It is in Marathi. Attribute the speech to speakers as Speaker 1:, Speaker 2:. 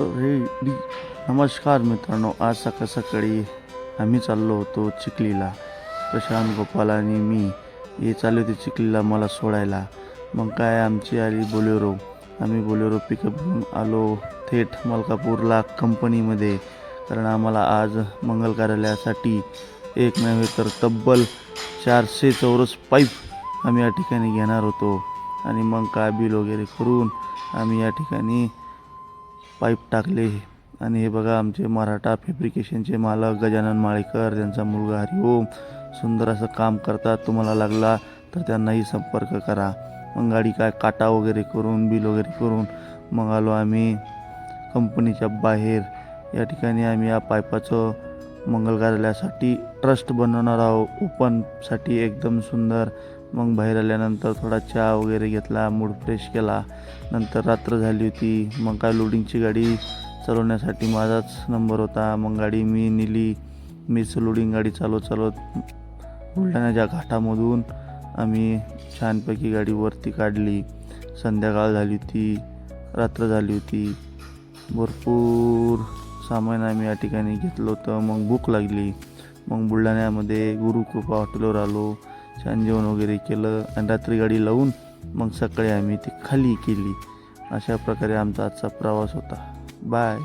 Speaker 1: रेडी नमस्कार मित्रांनो आज सकाळ सकाळी आम्ही चाललो होतो चिखलीला. प्रशांत गोपाल आणि मी हे चालले होते चिखलीला मला सोडायला. मग काय आमची आली बोलेरो. आम्ही बोलेरो पिकअप घेऊन आलो थेट मलकापूरला कंपनीमध्ये कारण आम्हाला आज मंगल कार्यालयासाठी एक नव्हे तर तब्बल चारशे चौरस पाईप आम्ही या ठिकाणी घेणार होतो. आणि मग काय बिल वगैरे करून आम्ही या ठिकाणी पाईप टाकले. आणि हे बघा आमचे मराठा फॅब्रिकेशनचे मालक गजानन माळेकर त्यांचा मुलगा हरिओम सुंदर असं काम करतात. तुम्हाला लागला तर त्यांनाही संपर्क करा. मग गाडी काय काटा वगैरे करून बिल वगैरे करून मग आलो आम्ही कंपनीच्या बाहेर. या ठिकाणी आम्ही या पाईपाचं मंगल कार्यालयासाठी ट्रस्ट बनवणार आहोत. ओपनसाठी एकदम सुंदर मग बाहेर आल्यानंतर थोडा चहा वगैरे घेतला मूड फ्रेश केला. नंतर रात्र झाली होती. मग काय लोडिंगची गाडी चालवण्यासाठी माझाच नंबर होता. मग गाडी मी नेली. मीच लोडिंग गाडी चालवत चालवत बुलढाण्याच्या घाटामधून आम्ही छानपैकी गाडी वरती काढली. संध्याकाळ झाली होती. रात्र झाली होती. भरपूर सामान आम्ही या ठिकाणी घेतलं होतं. मग भूक लागली. मग बुलढाण्यामध्ये गुरुकृपा हॉटेलवर आलो. छान जेवण वगैरे केलं आणि रात्री गाडी लावून मग सकाळी आम्ही ती खाली केली. अशा प्रकारे आमचा आजचा प्रवास होता. बाय